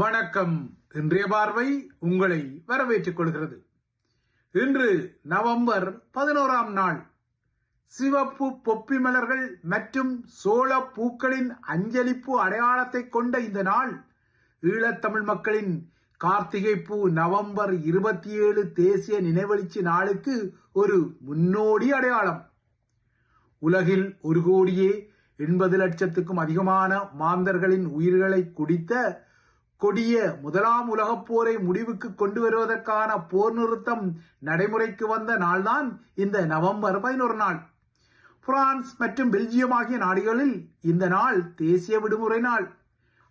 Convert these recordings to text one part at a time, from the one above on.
வணக்கம். இன்றைய பார்வை உங்களை வரவேற்றுக் கொள்கிறது. இன்று நவம்பர் பதினோராம் நாள். சிவப்பு பொப்பி மலர்கள் மற்றும் சோழ பூக்களின் அஞ்சலிப்பு அடையாளத்தை கொண்ட இந்த நாள் ஈழத்தமிழ் மக்களின் கார்த்திகை பூ நவம்பர் இருபத்தி ஏழு தேசிய நினைவெழுச்சி நாளுக்கு ஒரு முன்னோடி அடையாளம். உலகில் ஒரு கோடியே எண்பது லட்சத்துக்கும் அதிகமான மாந்தர்களின் உயிர்களை குடித்த கொடிய முதலாம் உலகப் போரை முடிவுக்கு கொண்டு வருவதற்கான போர் நிறுத்தம் நடைமுறைக்கு வந்த நாள்தான் இந்த நவம்பர் பதினோரு நாள். பிரான்ஸ் மற்றும் பெல்ஜியம் ஆகிய நாடுகளில் இந்த நாள் தேசிய விடுமுறை நாள்.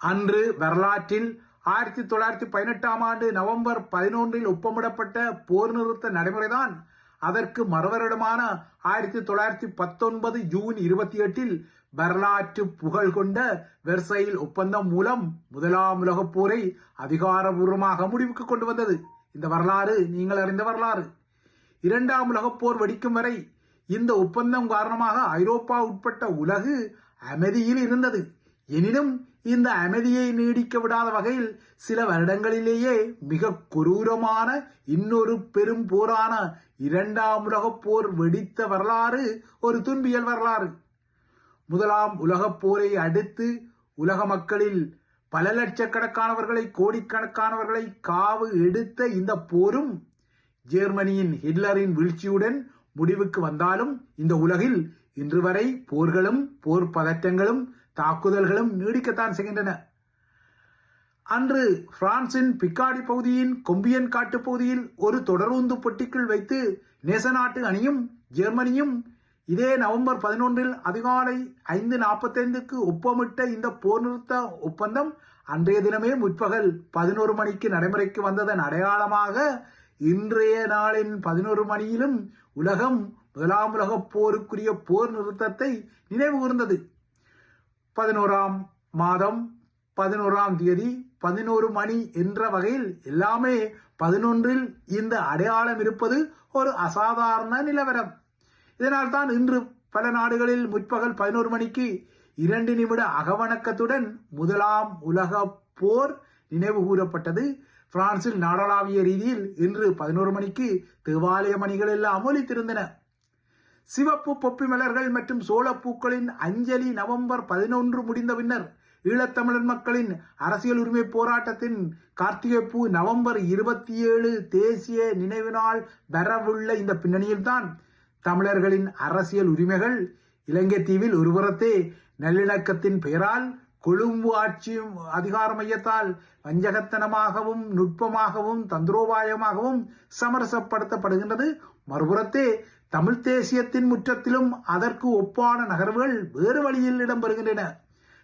அன்று வரலாற்றில் ஆயிரத்தி தொள்ளாயிரத்தி பதினெட்டாம் ஆண்டு நவம்பர் பதினொன்றில் ஒப்பமிடப்பட்ட போர் நிறுத்த நடைமுறைதான் அதற்கு மறுவரிடமான ஆயிரத்தி தொள்ளாயிரத்தி பத்தொன்பது ஜூன் இருபத்தி எட்டில் வரலாற்று புகழ் கொண்ட வெர்சைல் ஒப்பந்தம் மூலம் முதலாம் உலகப் போரை அதிகாரபூர்வமாக முடிவுக்கு கொண்டு வந்தது. இந்த வரலாறு நீங்கள் அறிந்த வரலாறு. இரண்டாம் உலகப் போர் வெடிக்கும் வரை இந்த ஒப்பந்தம் காரணமாக ஐரோப்பா உட்பட்ட உலகு அமைதியில் இருந்தது. எனினும் இந்த அமைதியை நீடிக்க விடாத வகையில் சில வருடங்களிலேயே மிக கொரூரமான இன்னொரு பெரும் போரான இரண்டாம் உலகப் போர் வெடித்த வரலாறு ஒரு துன்பியல் வரலாறு. முதலாம் உலகப் போரை அடுத்து உலக மக்களில் பல லட்சக்கணக்கானவர்களை கோடிக்கணக்கானவர்களை காவு எடுத்த இந்த போரும் ஜெர்மனியின் ஹிட்லரின் வீழ்ச்சியுடன் முடிவுக்கு வந்தாலும் இந்த உலகில் இன்று வரை போர்களும் போர் பதற்றங்களும் தாக்குதல்களும் நீடிக்கத்தான் செய்கின்றன. அன்று பிரான்சின் பிக்காடி பகுதியின் கொம்பியன் காட்டு பகுதியில் ஒரு தொடருந்து பொட்டிக்குள் வைத்து நேச நாட்டு அணியும் ஜெர்மனியும் இதே நவம்பர் பதினொன்றில் அதிகாலை ஐந்து நாற்பத்தைந்துக்கு ஒப்பமிட்ட இந்த போர் நிறுத்த ஒப்பந்தம் அன்றைய தினமே முற்பகல் பதினோரு மணிக்கு நடைமுறைக்கு வந்ததன் அடையாளமாக இன்றைய நாளின் பதினோரு மணியிலும் உலகம் முதலாம் உலகப் போருக்குரிய போர் நிறுத்தத்தை நினைவு கூர்ந்தது. பதினோராம் மாதம் பதினோராம் தேதி பதினோரு மணி என்ற வகையில் எல்லாமே பதினொன்றில் இந்த அடையாளம் இருப்பது ஒரு அசாதாரண நிலவரம். இதனால் தான் இன்று பல நாடுகளில் முற்பகல் பதினோரு மணிக்கு இரண்டு நிமிட அகவணக்கத்துடன் முதலாம் உலக போர் நினைவு கூறப்பட்டது. பிரான்சில் நாடளாவிய ரீதியில் இன்று பதினோரு மணிக்கு தேவாலய மணிகள் எல்லாம் ஒலித்திருந்தன. சிவப்பு பொப்பி மலர்கள் மற்றும் சோழப்பூக்களின் அஞ்சலி நவம்பர் பதினொன்று முடிந்த பின்னர் ஈழத்தமிழர் மக்களின் அரசியல் உரிமை போராட்டத்தின் கார்த்திகை பூ நவம்பர் இருபத்தி ஏழு தேசிய நினைவு நாள் வரவுள்ள இந்த பின்னணியில்தான் தமிழர்களின் அரசியல் உரிமைகள் இலங்கை தீவில் ஒருபுறத்தே நல்லிணக்கத்தின் பெயரால் கொழும்பு ஆட்சி அதிகார மையத்தால் வஞ்சகத்தனமாகவும் நுட்பமாகவும் தந்திரோபாயமாகவும் சமரசப்படுத்தப்படுகின்றது. மறுபுறத்தே தமிழ்த் தேசியத்தின் முற்றத்திலும் அதற்கு ஒப்பான நகர்வுகள் வேறு வழியில் இடம்பெறுகின்றன.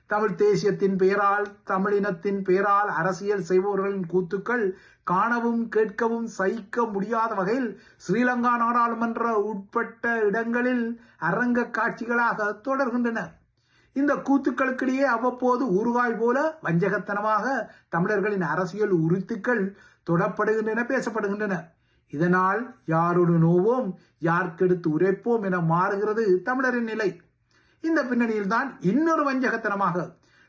தமிழ்த் தேசியத்தின் பெயரால் தமிழினத்தின் பெயரால் அரசியல் செய்பவர்களின் கூத்துக்கள் காணவும் கேட்கவும் சகிக்க முடியாத வகையில் ஸ்ரீலங்கா நாடாளுமன்ற உட்பட்ட இடங்களில் அரங்க காட்சிகளாக தொடர்கின்றன. இந்த கூத்துக்களுக்கிடையே அவ்வப்போது ஊறுகாய் போல வஞ்சகத்தனமாக தமிழர்களின் அரசியல் உறுத்துக்கள் தொடப்படுகின்றன பேசப்படுகின்றன. இதனால் யாரோடு நோவோம் யார்க்கெடுத்து உரைப்போம் என மாறுகிறது தமிழரின் நிலை. இந்த பின்னணியில் தான் இன்னொரு வஞ்சகத்தனமாக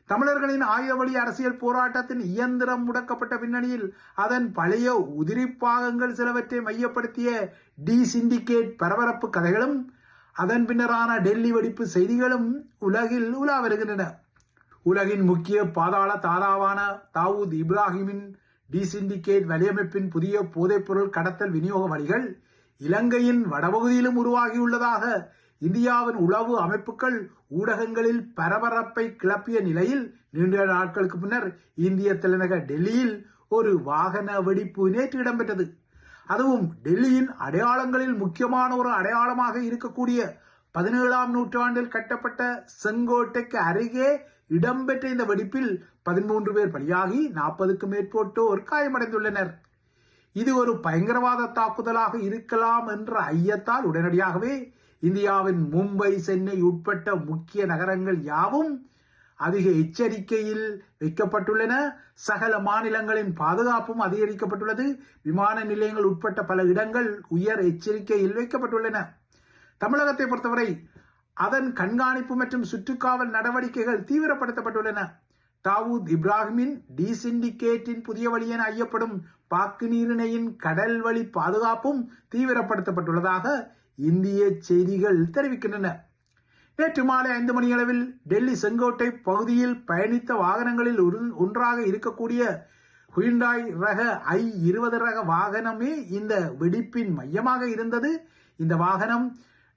தமிழர்களின் ஆயுத வழி அரசியல் போராட்டத்தின் இயந்திரம் முடக்கப்பட்ட பின்னணியில் அதன் பழைய உதிரி பாகங்கள் சிலவற்றை மையப்படுத்திய டி சிண்டிகேட் பரபரப்பு கதைகளும் அதன் பின்னரான டெல்லி வெடிப்பு செய்திகளும் உலகில் உலா வருகின்றன. உலகின் முக்கிய பாதாள தாதாவான தாவூத் இப்ராஹிமின் டி சிண்டிகேட் வலையமைப்பின் புதிய போதைப்பொருள் கடத்தல் விநியோக வழிகள் இலங்கையின் வடபகுதியிலும் உருவாகியுள்ளதாக இந்தியாவின் உளவு அமைப்புகள் ஊடகங்களில் பரபரப்பை கிளப்பிய நிலையில் நீண்ட நாட்களுக்கு பின்னர் இந்திய தலைநகர் டெல்லியில் ஒரு வாகன வெடிப்பு நேற்று இடம்பெற்றது. அதுவும் டெல்லியின் அடையாளங்களில் முக்கியமான ஒரு அடையாளமாக இருக்கக்கூடிய பதினேழாம் நூற்றாண்டில் கட்டப்பட்ட செங்கோட்டைக்கு அருகே இடம்பெற்ற இந்த வெடிப்பில் பதிமூன்று பேர் பலியாகி நாற்பதுக்கும் மேற்பட்டோர் காயமடைந்துள்ளனர். இது ஒரு பயங்கரவாத தாக்குதலாக இருக்கலாம் என்ற ஐயத்தால் உடனடியாகவே இந்தியாவின் மும்பை சென்னை உட்பட்ட முக்கிய நகரங்கள் யாவும் அதிக எச்சரிக்கையில் வைக்கப்பட்டுள்ளன. சகல மாநிலங்களின் பாதுகாப்பும் அதிகரிக்கப்பட்டுள்ளது. விமான நிலையங்கள் உட்பட்ட பல இடங்கள் உயர் எச்சரிக்கையில் வைக்கப்பட்டுள்ளன. தமிழகத்தை பொறுத்தவரை அதன் கண்காணிப்பு மற்றும் சுற்றுக்காவல் நடவடிக்கைகள் தீவிரப்படுத்தப்பட்டுள்ளன. தாவூத் இப்ராஹிமின் டி சிண்டிகேட்டின் புதிய வழி என ஐயப்படும் பாக்கு நீரிணையின் கடல் வழி பாதுகாப்பும் தீவிரப்படுத்தப்பட்டுள்ளதாக இந்திய செய்திகள் தெரிவிக்கின்றன. நேற்று மாலை ஐந்து மணியளவில் டெல்லி செங்கோட்டை பகுதியில் பயணித்த வாகனங்களில் ஒன்றாக இருக்கக்கூடிய ஹுயிண்டாய் ரக ஐ இருபது ரக வாகனமே இந்த வெடிப்பின் மையமாக இருந்தது. இந்த வாகனம்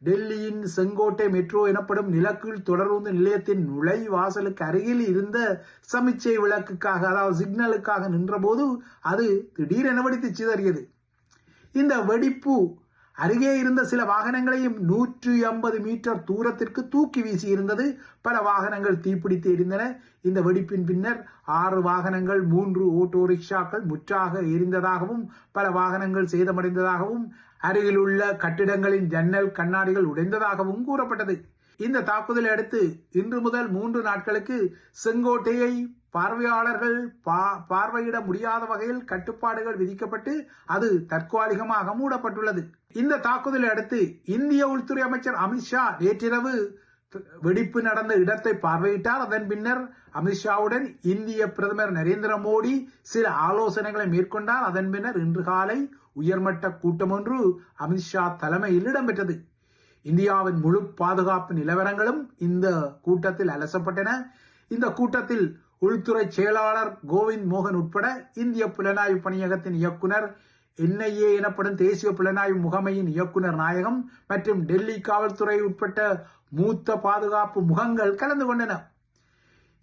டெல்லியின் செங்கோட்டை மெட்ரோ எனப்படும் நிலக்கீழ் தொடர்ந்து நிலையத்தின் நுழைவாசலுக்கு அருகில் இருந்த சமிச்சை விளக்குக்காக அதாவது சிக்னலுக்காக நின்றபோது அது திடீரென வெடித்து சிதறியது. இந்த வெடிப்பு அருகே இருந்த சில வாகனங்களையும் நூற்றி ஐம்பது மீட்டர் தூரத்திற்கு தூக்கி வீசியிருந்தது பல வாகனங்கள் தீப்பிடித்து எரிந்தன இந்த வெடிப்பின் பின்னர் ஆறு வாகனங்கள் மூன்று ஓட்டோ ரிக்ஷாக்கள் முற்றாக எரிந்ததாகவும் பல வாகனங்கள் சேதமடைந்ததாகவும் அருகிலுள்ள கட்டிடங்களின் ஜன்னல் கண்ணாடிகள் உடைந்ததாகவும் கூறப்பட்டது. இந்த தாக்குதலை அடுத்து இன்று முதல் மூன்று நாட்களுக்கு செங்கோட்டையை பார்வையாளர்கள் பா- பார்வையிட முடியாத வகையில் கட்டுப்பாடுகள் விதிக்கப்பட்டு அது தற்காலிகமாக மூடப்பட்டுள்ளது. இந்த தாக்குதலை அடுத்து இந்திய உள்துறை அமைச்சர் அமித்ஷா நேற்றிரவு வெடிப்பு நடந்த இடத்தை பார்வையிட்டார். அதன் பின்னர் அமித்ஷாவுடன் இந்திய பிரதமர் நரேந்திர மோடி சில ஆலோசனைகளை மேற்கொண்டார். அதன் பின்னர் இன்று காலை உயர்மட்ட கூட்டம் ஒன்று அமித்ஷா தலைமையில் இடம்பெற்றது. இந்தியாவின் முழு பாதுகாப்பு நிலவரங்களும் இந்த கூட்டத்தில் அலசப்பட்டன. இந்த கூட்டத்தில் உள்துறை செயலாளர் கோவிந்த் மோகன் உட்பட இந்திய புலனாய்வு பணியகத்தின் இயக்குனர் என்ஐஏ எனப்படும் தேசிய புலனாய்வு முகமையின் இயக்குனர் நாயகம் மற்றும் டெல்லி காவல்துறை உட்பட்ட மூத்த பாதுகாப்பு முகங்கள் கலந்து கொண்டன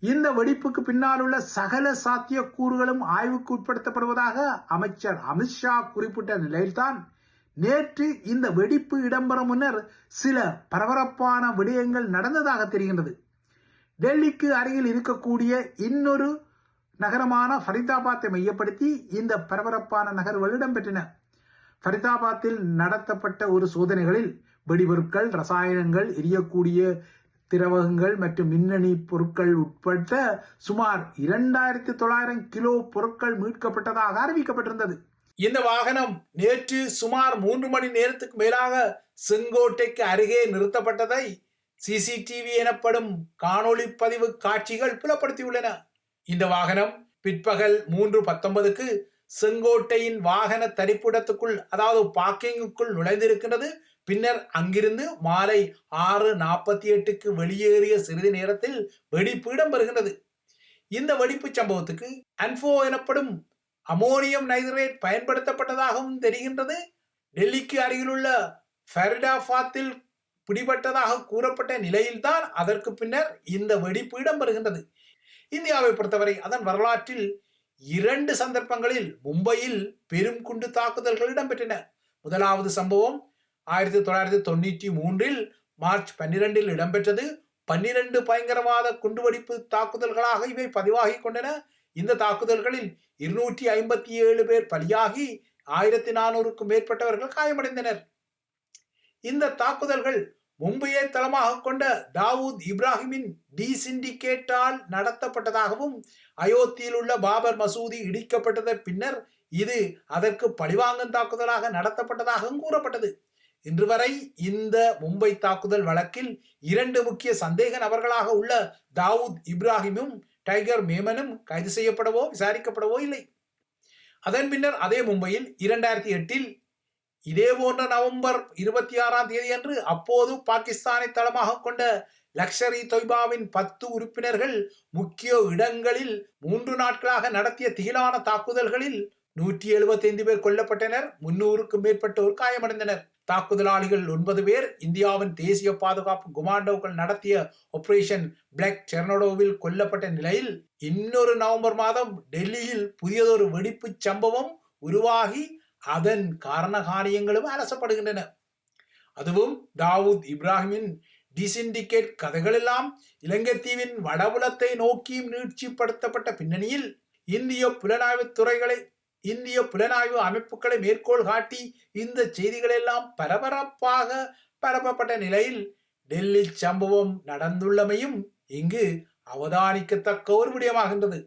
இந்த வெடிப்புக்கு பின்னால் உள்ள சகல சாத்தியக்கூறுகளும் ஆய்வுக்கு உட்படுத்தப்படுவதாக அமைச்சர் அமித்ஷா குறிப்பிட்ட நிலையில்தான் நேற்று இந்த வெடிப்பு இடம்பெறும் முன்னர் சில பரபரப்பான விடயங்கள் நடந்ததாக தெரிகின்றது. டெல்லிக்கு அருகில் இருக்கக்கூடிய இன்னொரு நகரமான ஃபரிதாபாத்தை மையப்படுத்தி இந்த பரபரப்பான நகர்வுகள் இடம்பெற்றன. ஃபரிதாபாத்தில் நடத்தப்பட்ட ஒரு சோதனைகளில் வெடிபொருட்கள் ரசாயனங்கள் எரியக்கூடிய திரவகங்கள் மற்றும் மின்னணு பொருட்கள் உட்பட்ட சுமார் இரண்டாயிரத்தி தொள்ளாயிரம் கிலோ பொருட்கள் மீட்கப்பட்டதாக அறிவிக்கப்பட்டிருந்தது. இந்த வாகனம் நேற்று சுமார் மூன்று மணி நேரத்துக்கு மேலாக செங்கோட்டைக்கு அருகே நிறுத்தப்பட்டதை சிசிடிவி எனப்படும் காணொளி பதிவு காட்சிகள் புலப்படுத்தியுள்ளன. இந்த வாகனம் பிற்பகல் மூன்று பத்தொன்பதுக்கு செங்கோட்டையின் வாகன தரிப்பிடத்துக்குள் அதாவது பார்க்கிங்குக்குள் நுழைந்திருக்கின்றது. பின்னர் அங்கிருந்து மாலை ஆறு நாற்பத்தி எட்டுக்கு வெளியேறிய சிறிது நேரத்தில் வெடிப்பு இடம்பெறுகிறது இந்த வெடிப்பு சம்பவத்துக்கு அன்ஃபோ எனப்படும் அமோனியம் நைட்ரேட் பயன்படுத்தப்பட்டதாகவும் தெரிகின்றது. டெல்லிக்கு அருகிலுள்ள ஃபெர்டாஃபாத்தில் பிடிபட்டதாக கூறப்பட்ட நிலையில்தான் அதற்கு பின்னர் இந்த வெடிப்பு இடம்பெறுகின்றது. இந்தியாவை பொறுத்தவரை அதன் வரலாற்றில் இரண்டு சந்தர்ப்பங்களில் மும்பையில் பெரும் குண்டு தாக்குதல்கள் இடம்பெற்றன. முதலாவது சம்பவம் ஆயிரத்தி தொள்ளாயிரத்தி தொண்ணூற்றி மூன்றில் மார்ச் பன்னிரெண்டில் இடம்பெற்றது. பன்னிரண்டு பயங்கரவாத குண்டுவெடிப்பு தாக்குதல்களாக இவை பதிவாகி கொண்டன. இந்த தாக்குதல்களில் இருநூற்றி ஐம்பத்தி ஏழு பேர் பலியாகி ஆயிரத்தி நானூறுக்கும் மேற்பட்டவர்கள் காயமடைந்தனர். இந்த தாக்குதல்கள் மும்பையை தளமாக கொண்ட தாவூத் இப்ராஹிமின் டி சிண்டிகேட்டால் நடத்தப்பட்டதாகவும் அயோத்தியில் உள்ள பாபர் மசூதி இடிக்கப்பட்டதன் பின்னர் இது அதற்கு பழிவாங்கும் தாக்குதலாக நடத்தப்பட்டதாகவும் கூறப்பட்டது. இன்று வரை இந்த மும்பை தாக்குதல் வழக்கில் இரண்டு முக்கிய சந்தேக நபர்களாக உள்ள தாவூத் இப்ராஹிமும் டைகர் மேமனும் கைது செய்யப்படவோ விசாரிக்கப்படவோ இல்லை. அதன் பின்னர் அதே மும்பையில் இரண்டாயிரத்தி எட்டில் இதே போன்ற நவம்பர் இருபத்தி ஆறாம் தேதி அன்று அப்போது பாகிஸ்தானை தளமாக கொண்ட லக்ஷர் இ தொய்பாவின் பத்து உறுப்பினர்கள் முக்கிய இடங்களில் மூன்று நாட்களாக நடத்திய திகிலான தாக்குதல்களில் நூற்றி எழுபத்தைந்து பேர் கொல்லப்பட்டனர் முன்னூறுக்கும் மேற்பட்டோர் காயமடைந்தனர். தாக்குதலாளிகள் ஒன்பது பேர் இந்தியாவின் தேசிய பாதுகாப்பு குமாண்டோக்கள் நடத்திய ஆபரேஷன் பிளாக் செர்னடோவில் கொல்லப்பட்ட நிலையில் இன்னொரு நவம்பர் மாதம் டெல்லியில் புதியதொரு வெடிப்பு சம்பவம் உருவாகி அதன் காரண காரியங்களும் அலசப்படுகின்றன. அதுவும் தாவூத் இப்ராஹிமின் டிசிண்டிகேட் கதைகளெல்லாம் இலங்கை தீவின் வடபுலத்தை நோக்கியும் நீட்சிப்படுத்தப்பட்ட பின்னணியில் இந்திய புலனாய்வு துறைகளை இந்திய புலனாய்வு அமைப்புகளை மேற்கோள் காட்டி இந்த செய்திகளெல்லாம் பரபரப்பாக பரப்பப்பட்ட நிலையில் டெல்லி சம்பவம் நடந்துள்ளமையும் இங்கு அவதானிக்கத்தக்க ஒரு விடயமாகின்றது.